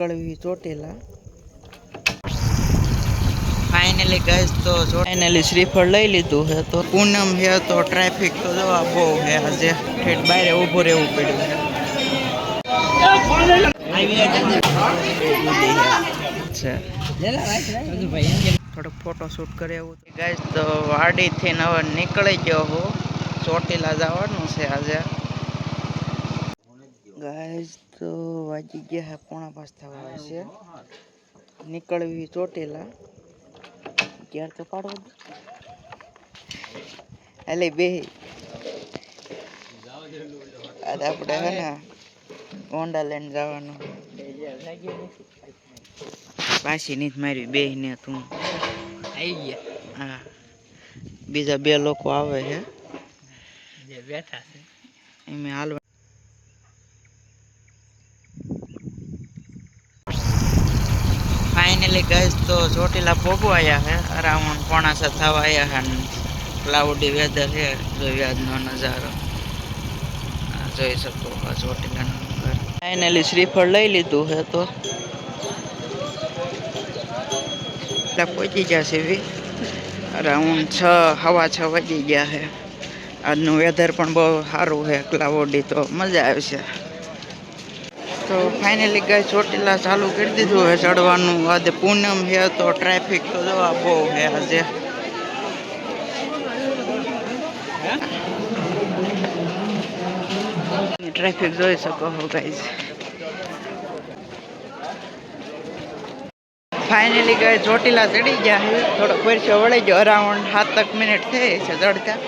કળવી ચોટેલા. Finally ગઈશ તો finally શ્રીફળ લઈ લીધું છે. તો પૂનમ છે તો ટ્રાફિક તો જોવા બહુ છે આજે. ઠેઠ બહાર ઊભું રહેવું પડ્યું છે. થોડોક ફોટો શૂટ કરે એવું ગાઈસ તો વાડીથી હવે નીકળી ગયો હું. ચોટીલા જવાનું છે આજે. ગાઈસ તો વાગી ગયા છે પોણા પાંચ થવા છે. નીકળવી ચોટેલા. ક્યારે તો પાડો. એટલે બે. આજે આપણે હે ને હોન્ડા લઈને જવાનું. પાછી નીચ મારી બે ને તું. આવી ગયા. હા. બીજા બે લોકો આવે છે બેઠા છે. એમ હાલવા ફાઇનલી ગઈશ તો ચોટીલા ભોગવાયા છે અરાઉન્ડ પોણા સાત થવા આવ્યા છે ક્લાઉડી વેધર છે આજનો નજારો. જોઈ શકો આ ચોટીલાનું નજારો ફાઇનલી શ્રીફળ લઈ લીધું છે તો. પહોંચી ગયા છે અરાઉન્ડ છ, હવા છ વાગી ગયા છે આજનું વેધર પણ બહુ સારું છે ક્લાઉડી તો મજા આવશે. તો ફાઇનલી ગાય ચોટીલા ચાલુ કરી દીધું છે ચડવાનું. આજે પૂનમ છે તો ટ્રાફિક તો જવા બહુ છે આજે. ટ્રાફિક જોઈ શકો છો ગાઈઝ ફાઇનલી ગાય ચોટીલા ચડી ગયા છે. થોડો પરસો વળી ગયો. અરાઉન્ડ સાતક મિનિટ થઈ છે ચડતા.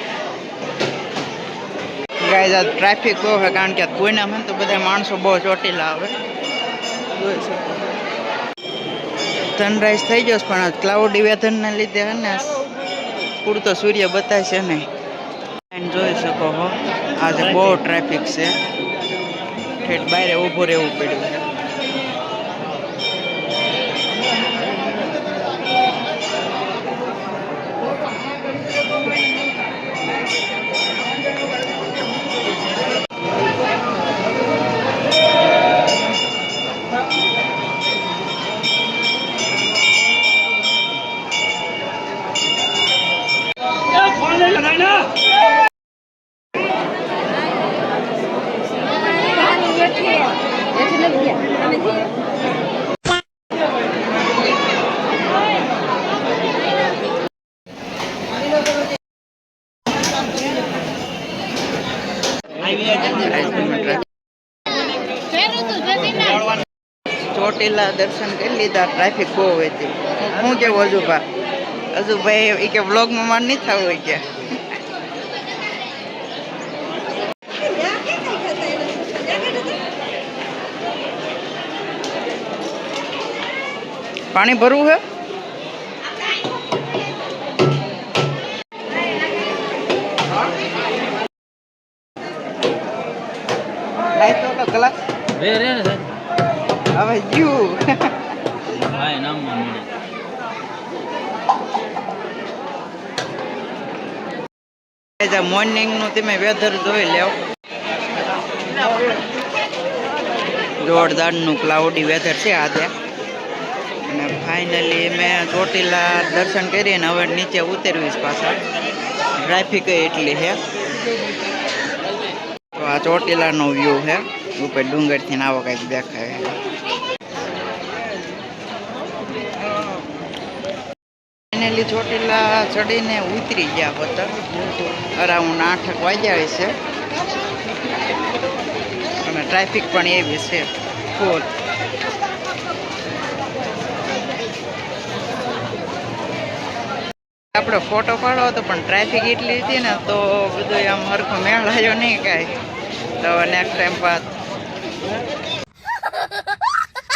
આ ટ્રાફિક બહુ કારણ કે પૂનમ છે ને તો બધા માણસો બહુ ચોટીલા આવે. સનરાઈઝ થઈ ગયો છે, પણ ક્લાઉડી વેધરના લીધે ને પૂરતો સૂર્ય બતાવશે નહીં. જોઈ શકો હો, આજે બહુ ટ્રાફિક છે. ઠેઠ બહાર ઊભું રહેવું પડ્યું ચોટીલા દર્શન કરી લીધા ટ્રાફિક બહુ હતી. હું કેવું હજુભા અજુભાઈ એ કે બ્લોગમાં માર નહીં થવું હોય કે. પાણી ભરવું છે મોર્નિંગનું તમે વેધર જોઈ લેવ જોરદારનું ક્લાઉડી વેધર છે આજે. અને ફાઇનલી મેં ચોટીલા દર્શન કરીને હવે નીચે ઉતરવીશ પાછા. ટ્રાફિક એટલી છે. તો આ ચોટીલાનો વ્યૂ છે. ઉપર ડુંગરથી આવો કંઈક દેખાય. ફાઇનલી ચોટીલા ચડીને ઉતરી ગયા હતા અરાઉન્ડ આઠક વાગ્યા છે. અને ટ્રાફિક પણ એવી છે. ફૂલ આપણે ફોટો પાડો હતો પણ ટ્રાફિક એટલી હતી ને તો બધું આમ હરખો મેળ આવ્યો નહીં કાંઈ. તો નેક્સ્ટ ટાઈમ બાદ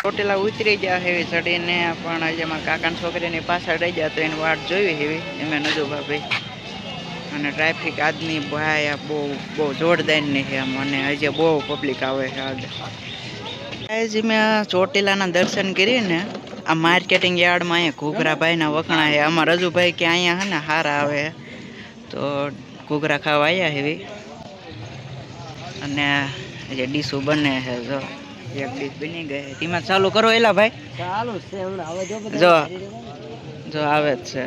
ચોટીલા ઉતરી ગયા હેવી ચડીને, પણ જેમાં કાકાની છોકરીની પાછળ રહી ગયા તો એની વાટ જોઈ હેવી એમે નજુભા ભાઈ. અને ટ્રાફિક આજની ભાઈ આ બહુ બહુ જોરદારની છે આમ, અને હજી બહુ પબ્લિક આવે છે આજે. આજે મેં ચોટીલાના દર્શન કરીને આ માર્કેટિંગ યાર્ડમાં અહીંયા ઘૂઘરાભાઈના વખણા છે આમાં રજુભાઈ કે અહીંયા હે ને હારા આવે તો ઘૂઘરા ખાવા આવ્યા એવી અને જે ડીશું બને છે જો. એક ડીશ બની ગઈ તેમાં ચાલુ કરો એલા ભાઈ. ચાલુ છે હમણાં. હવે જો જો. જો આવે જ છે.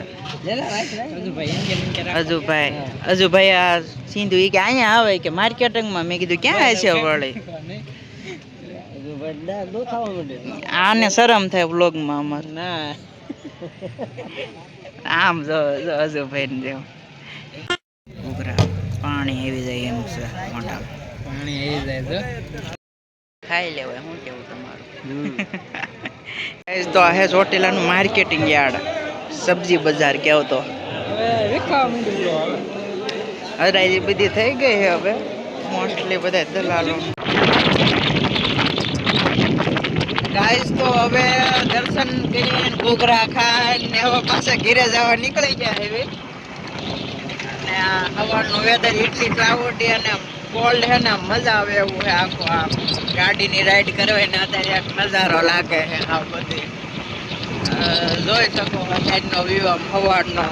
અજુભાઈ અજુભાઈ આ સિંધુ એ કે અહીંયા આવે કે માર્કેટિંગમાં મેં કીધું ક્યાં છે વળી? આને શરમ થાય બ્લોગમાં અમાર. ના. આમ જો જો અજુભાઈ ને જેમ પાણી આવી જાય એમ છે મોટા પાણી આવી જાય ખાઈ લેવાય શું કેવું તમારું? તો આ હે ચોટીલાનું માર્કેટિંગ યાર્ડ સબ્જી બજાર કેવો તો? હવે વિખાવા બધી થઈ ગઈ છે હવે. મોસ્ટલી બધા દલાલો. ગાઈસ તો હવે દર્શન કરીને ઘૂઘરા ખાઈને ને હવે પાછા ઘીરે જવા નીકળી ગયા હવે અને આ હવાનું વેધર એટલી ક્લાઉડી અને કોલ્ડ હે ને મજા આવે એવું છે આખો આ ગાડીની રાઈડ કરવાની અત્યારે એક નજારો લાગે હે આ બધી. જોઈ શકો સાઈડનો વ્યૂ આમ સવારનો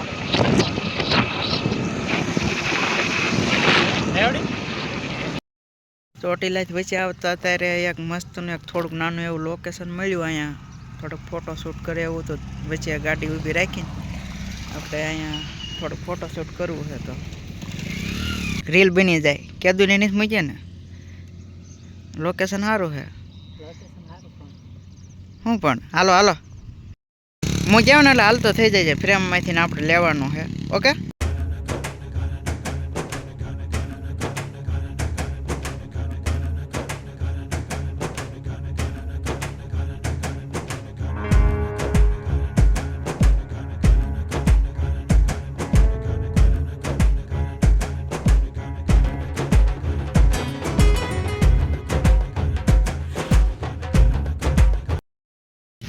ચોટીલાથી વચ્ચે આવતા અત્યારે એક મસ્તનું એક થોડુંક નાનું એવું લોકેશન મળ્યું અહીંયા. થોડોક ફોટોશૂટ કરે એવું તો વચ્ચે ગાડી ઊભી રાખીને આપણે અહીંયા થોડુંક ફોટોશૂટ કરવું છે તો. રીલ બની જાય. કેદું નથી મૂકીએ ને લોકેશન સારું છે હું પણ હાલો હાલો હું જાઉં ને એટલે હાલ તો થઈ જાય છે ફ્રેમમાંથી ને આપણે લેવાનું છે ઓકે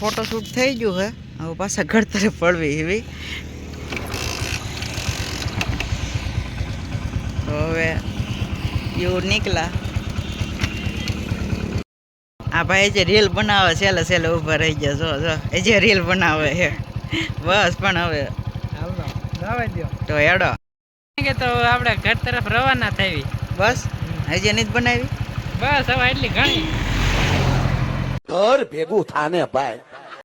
ફોટોશૂટ થઈ ગયું હે. હવે પાછા ઘર તરફ પડવી એવી. તો હવે એવું નીકળ્યા. આ ભાઈ જે રીલ બનાવે છેલ્લે છેલ્લે ઊભા રહી ગયા. જો જો એ જે રીલ બનાવે છે. બસ પણ હવે તો હેડો. કે તો આપણે ઘર તરફ રવાના થઈ બસ હજી નથી બનાવી? બસ હવે એટલી ઘણી. ઘર ભેગું થાને ભાઈ.